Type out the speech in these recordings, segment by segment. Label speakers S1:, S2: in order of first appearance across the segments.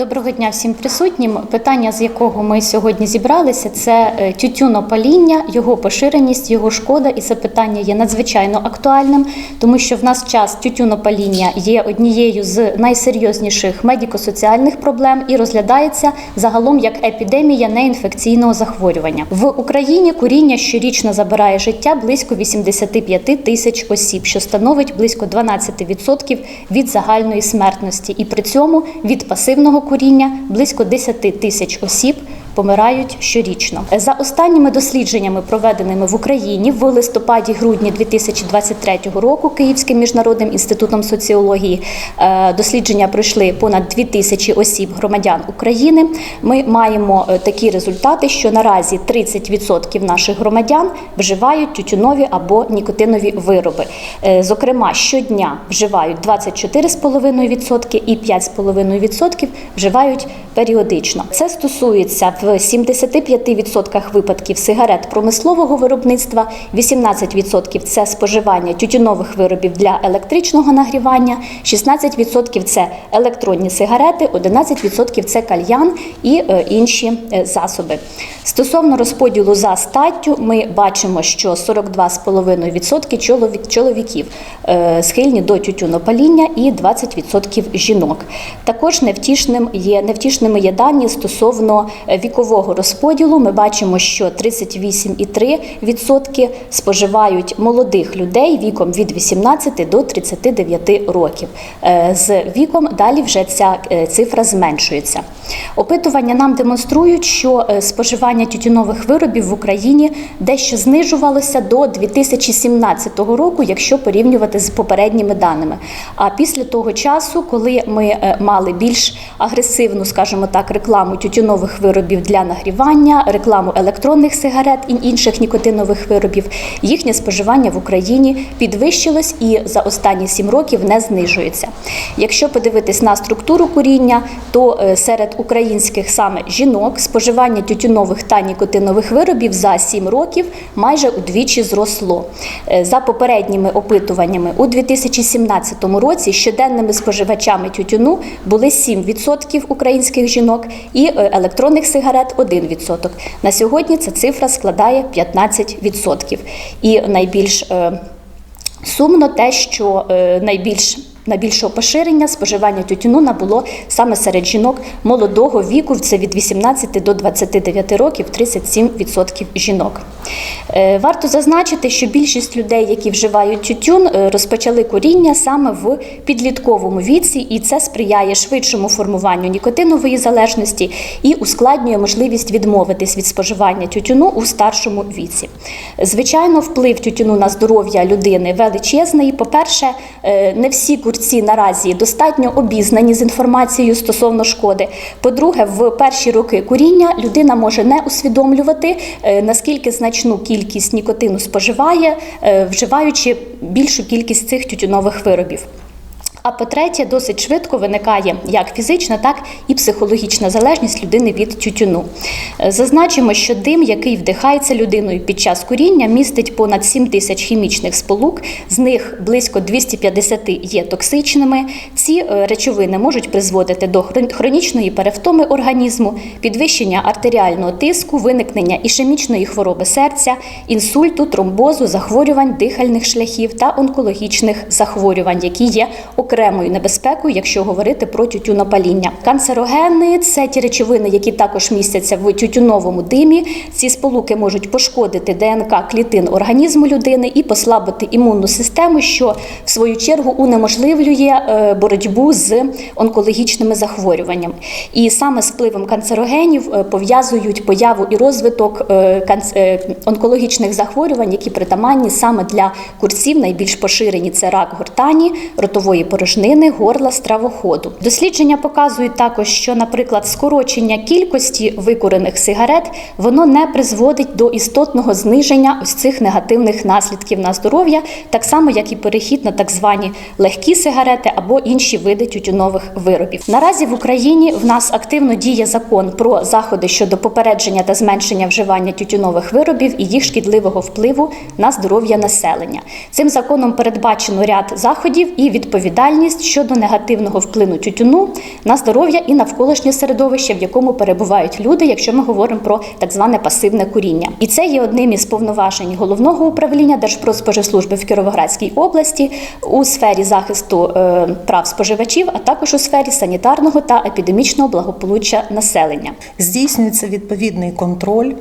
S1: Доброго дня всім присутнім. Питання, з якого ми сьогодні зібралися, це е, тютюнопаління, його поширеність, його шкода. І це питання є надзвичайно актуальним, тому що в нас час тютюнопаління є однією з найсерйозніших медико-соціальних проблем і розглядається загалом як епідемія неінфекційного захворювання. В Україні куріння щорічно забирає життя близько 85 тисяч осіб, що становить близько 12% від загальної смертності, і при цьому від пасивного куріння близько 10 тисяч осіб помирають щорічно. За останніми дослідженнями, проведеними в Україні в листопаді-грудні 2023 року Київським міжнародним інститутом соціології, е, дослідження пройшли понад 2 тисячі осіб громадян України. Ми маємо е, такі результати, що наразі 30% наших громадян вживають тютюнові або нікотинові вироби. Е, Зокрема, щодня вживають 24,5% і 5,5% вживають періодично. Це стосується в 75% випадків сигарет промислового виробництва, 18% це споживання тютюнових виробів для електричного нагрівання, 16% це електронні сигарети, 11% це кальян і е, інші е, засоби. Стосовно розподілу за статтю, ми бачимо, що 42,5% чоловіків е, схильні до тютюнопаління і 20% жінок. Також невтішним є невтішними є дані стосовно е, вікового розподілу. Ми бачимо, що 38,3% споживають молодих людей віком від 18 до 39 років. Е, З віком далі вже ця е, цифра зменшується. Опитування нам демонструють, що е, споживання тютюнових виробів в Україні дещо знижувалося до 2017 року, якщо порівнювати з попередніми даними. А після того часу, коли ми мали більш агресивну, скажімо так, рекламу тютюнових виробів для нагрівання, рекламу електронних сигарет і інших нікотинових виробів, їхнє споживання в Україні підвищилось і за останні сім років не знижується. Якщо подивитись на структуру куріння, то е, серед українських саме жінок споживання тютюнових та нікотинових виробів за 7 років майже удвічі зросло. Е, За попередніми опитуваннями у 2017 році щоденними споживачами тютюну були 7% українських жінок і е, електронних сигарет 1%. На сьогодні ця цифра складає 15%. І найбільш е, Сумно те, що е, найбільш найбільшого поширення споживання тютюну набуло саме серед жінок молодого віку, це від 18 до 29 років, 37% жінок. Е, Варто зазначити, що більшість людей, які вживають тютюн, е, розпочали куріння саме в підлітковому віці, і це сприяє швидшому формуванню нікотинової залежності і ускладнює можливість відмовитись від споживання тютюну у старшому віці. Звичайно, вплив тютюну на здоров'я людини величезний. По-перше, е, не всі курці наразі достатньо обізнані з інформацією стосовно шкоди. По-друге, в перші роки куріння людина може не усвідомлювати, е, наскільки значну кількість нікотину споживає, е, вживаючи більшу кількість цих тютюнових виробів. А по-третє, досить швидко виникає як фізична, так і психологічна залежність людини від тютюну. Е, Зазначимо, що дим, який вдихається людиною під час куріння, містить понад 7 тисяч хімічних сполук, з них близько 250 є токсичними. Ці е, речовини можуть призводити до хрон- хронічної перевтоми організму, підвищення артеріального тиску, виникнення ішемічної хвороби серця, інсульту, тромбозу, захворювань дихальних шляхів та онкологічних захворювань, які є окремою небезпекою, якщо говорити про тютюнопаління. Канцерогени це ті речовини, які також містяться в тютюновому димі. Ці сполуки можуть пошкодити ДНК клітин організму людини і послабити імунну систему, що в свою чергу унеможливлює е, боротьбу з онкологічними захворюваннями. І саме з впливом канцерогенів е, пов'язують появу і розвиток е, онкологічних захворювань, які притаманні саме для курців. Найбільш поширені це рак гортані, ротової порожнини, горла, стравоходу. Дослідження показують також, що, наприклад, скорочення кількості викурених сигарет воно не призводить до істотного зниження ось цих негативних наслідків на здоров'я, так само як і перехід на так звані легкі сигарети або інші види тютюнових виробів. Наразі в Україні в нас активно діє закон про заходи щодо попередження та зменшення вживання тютюнових виробів і їх шкідливого впливу на здоров'я населення. Цим законом передбачено ряд заходів і відповідальність відповідальність щодо негативного вплину тютюну на здоров'я і навколишнє середовище, в якому перебувають люди, якщо ми говоримо про так зване пасивне куріння. І це є одним із повноважень головного управління Держпродспоживслужби в Кіровоградській області у сфері захисту е, прав споживачів, а також у сфері санітарного та епідемічного благополуччя населення.
S2: Здійснюється відповідний контроль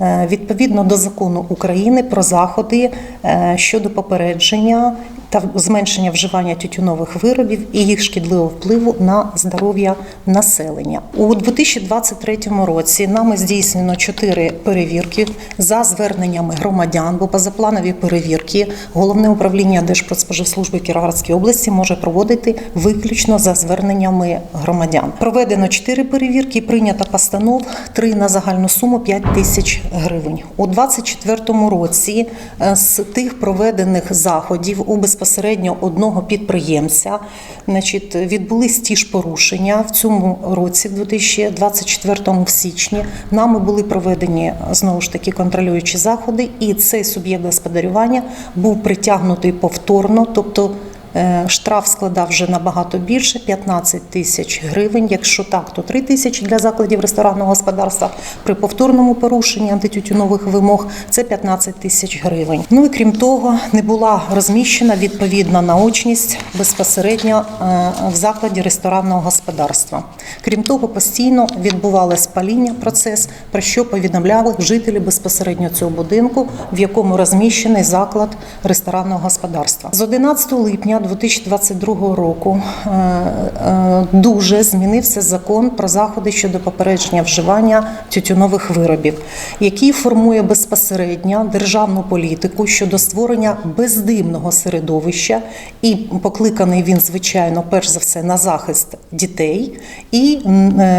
S2: е, відповідно до закону України про заходи е, щодо попередження та зменшення вживання тютюнових виробів і їх шкідливого впливу на здоров'я населення. У 2023 році нами здійснено чотири перевірки за зверненнями громадян, бо позапланові перевірки головне управління Держпродспоживслужби Кіровоградської області може проводити виключно за зверненнями громадян. Проведено чотири перевірки, прийнято постанов, три на загальну суму 5 тисяч гривень. У 2024 році е, з тих проведених заходів у безпосередньо одного підприємця значить, відбулись ті ж порушення в цьому році, в 2024 в січні. Нами були проведені знову ж таки контролюючі заходи, і цей суб'єкт господарювання був притягнутий повторно, тобто. Е, Штраф складав вже набагато більше 15 тисяч гривень. Якщо так, то 3 тисячі для закладів ресторанного господарства. При повторному порушенні антитютюнових вимог це 15 тисяч гривень. Ну і крім того, не була розміщена відповідна наочність безпосередньо е, в закладі ресторанного господарства. Крім того, постійно відбувалось паління процес, про що повідомляли жителі безпосередньо цього будинку, в якому розміщений заклад ресторанного господарства. З 11 липня 2022 року е, е, дуже змінився закон про заходи щодо попередження вживання тютюнових виробів, який формує безпосередньо державну політику щодо створення бездимного середовища, і покликаний він, звичайно, перш за все на захист дітей і е,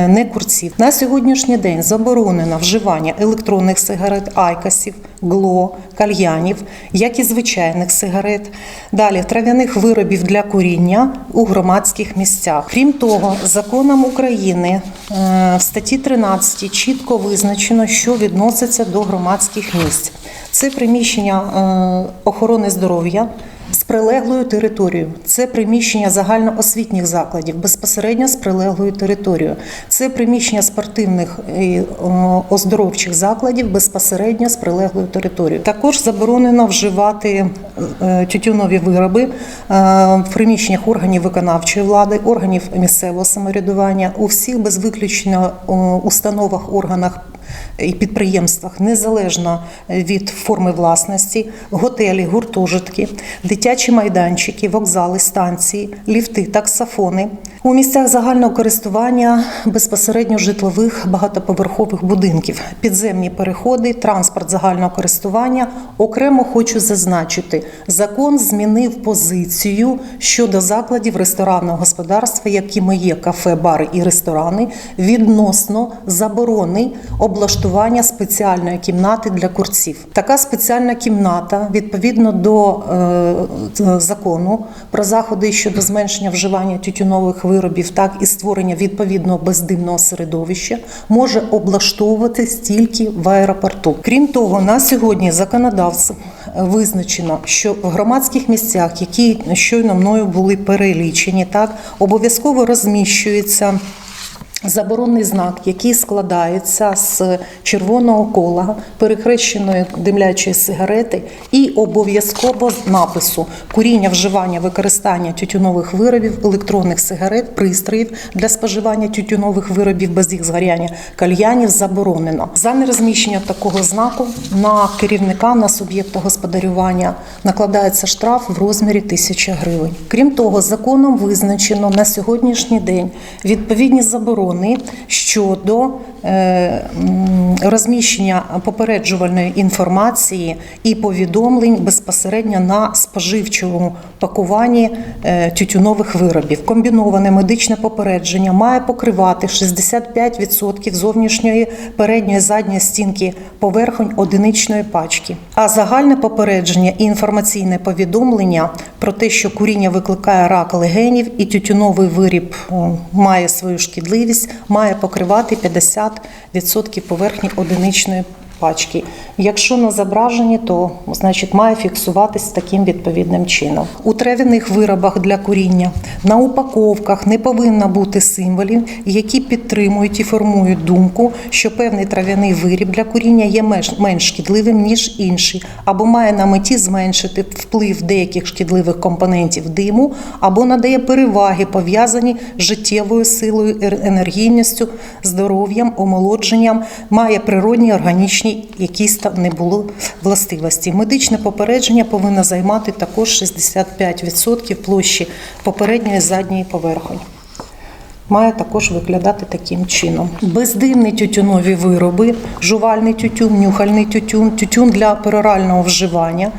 S2: не курців. На сьогоднішній день заборонено вживання електронних сигарет, айкосів, гло, кальянів, як і звичайних сигарет. Далі трав'яних виробів для куріння у громадських місцях. Крім того, законом України е, в статті 13 чітко визначено, що відноситься до громадських місць. Це приміщення е, охорони здоров'я. З прилеглою територією це приміщення загальноосвітніх закладів безпосередньо з прилеглою територією. Це приміщення спортивних і оздоровчих закладів безпосередньо з прилеглою територією. Також заборонено вживати е, тютюнові вироби е, в приміщеннях органів виконавчої влади, органів місцевого самоврядування у всіх без виключення установах, органах і підприємствах незалежно від форми власності, готелі, гуртожитки, дитячі майданчики, вокзали, станції, ліфти, таксофони. У місцях загального користування безпосередньо житлових багатоповерхових будинків, підземні переходи, транспорт загального користування. Окремо хочу зазначити, закон змінив позицію щодо закладів ресторанного господарства, якими є кафе, бари і ресторани, відносно заборони облаштування спеціальної кімнати для курців. Така спеціальна кімната відповідно до е, закону про заходи щодо зменшення вживання тютюнових виробів, так і створення відповідного бездимного середовища може облаштовуватись тільки в аеропорту. Крім того, на сьогодні законодавцем визначено, що в громадських місцях, які щойно мною були перелічені, так обов'язково розміщується. Заборонний знак, який складається з червоного кола, перехрещеної димлячої сигарети, і обов'язково напису куріння, вживання, використання тютюнових виробів, електронних сигарет, пристроїв для споживання тютюнових виробів без їх згоряння, кальянів заборонено. За нерозміщення такого знаку на керівника на суб'єкта господарювання накладається штраф в розмірі 1000 гривень. Крім того, законом визначено на сьогоднішній день відповідні заборони щодо е, м, розміщення попереджувальної інформації і повідомлень безпосередньо на споживчому пакуванні е, тютюнових виробів. Комбіноване медичне попередження має покривати 65% зовнішньої передньої задньої стінки поверхонь одиничної пачки. А загальне попередження і інформаційне повідомлення про те, що куріння викликає рак легенів і тютюновий виріб має свою шкідливість, має покривати 50% поверхні одиничної пачки. Якщо на зображенні, то значить має фіксуватись таким відповідним чином. У трав'яних виробах для куріння на упаковках не повинно бути символів, які підтримують і формують думку, що певний трав'яний виріб для куріння є менш- шкідливим ніж інший, або має на меті зменшити вплив деяких шкідливих компонентів диму, або надає переваги пов'язані з життєвою силою, енергійністю, здоров'ям, омолодженням, має природні органічні якісь там не було властивості. Медичне попередження повинно займати також 65% площі попередньої задньої поверхні. Має також виглядати таким чином. Бездимні тютюнові вироби, жувальний тютюн, нюхальний тютюн, тютюн для перорального вживання.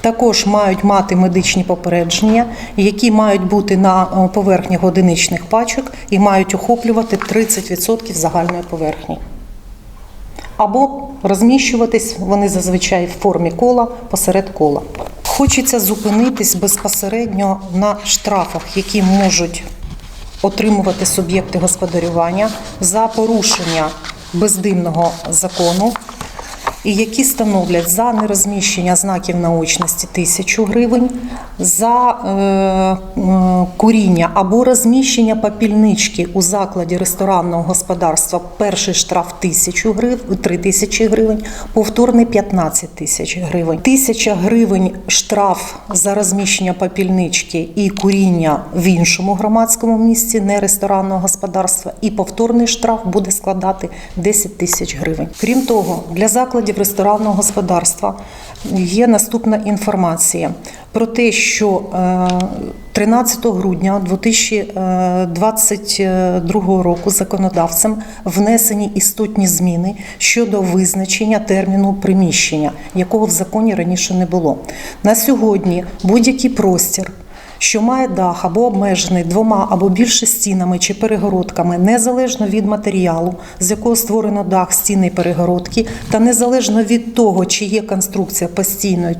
S2: Також мають мати медичні попередження, які мають бути на е, поверхні одиничних пачок і мають охоплювати 30% загальної поверхні. Або розміщуватись вони зазвичай в формі кола посеред кола. Хочеться зупинитись безпосередньо на штрафах, які можуть отримувати суб'єкти господарювання за порушення бездимного закону, і які становлять за нерозміщення знаків наочності тисячу гривень, за е, е, куріння або розміщення попільнички у закладі ресторанного господарства перший штраф тисячу гривень, 3 тисячі гривень, повторний 15 тисяч гривень. Тисяча гривень штраф за розміщення попільнички і куріння в іншому громадському місці, не ресторанного господарства, і повторний штраф буде складати 10 тисяч гривень. Крім того, для закладів ресторанного господарства є наступна інформація про те, що е, 13 грудня 2022 року законодавцем внесені істотні зміни щодо визначення терміну приміщення, якого в законі раніше не було. На сьогодні будь-який простір що має дах або обмежений двома або більше стінами чи перегородками, незалежно від матеріалу, з якого створено дах, стіни і перегородки, та незалежно від того, чи є конструкція постійною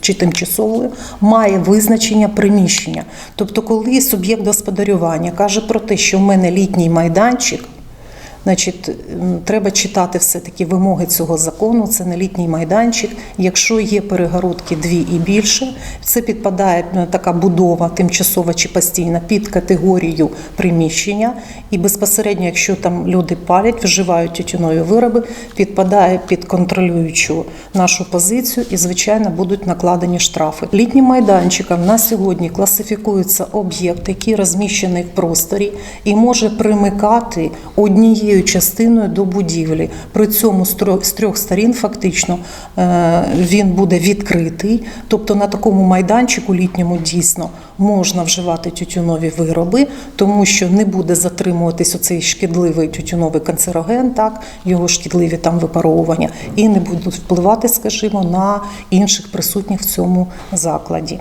S2: чи тимчасовою, має визначення приміщення. Тобто, коли суб'єкт господарювання каже про те, що в мене літній майданчик. Значить, треба читати все-таки вимоги цього закону. Це не літній майданчик. Якщо є перегородки дві і більше, це підпадає е, така будова тимчасова чи постійна під категорію приміщення. І безпосередньо, якщо там люди палять, вживають тютюнові вироби, підпадає під контролюючу нашу позицію і, звичайно, будуть накладені штрафи. Літнім майданчиком на сьогодні класифікується об'єкт, який розміщений в просторі і може примикати однією частиною до будівлі. При цьому з трьох- сторін фактично е, він буде відкритий. Тобто на такому майданчику літньому дійсно можна вживати тютюнові вироби, тому що не буде затримуватись оцей шкідливий тютюновий канцероген, так його шкідливі там випаровування, і не будуть впливати, скажімо, на інших присутніх в цьому закладі.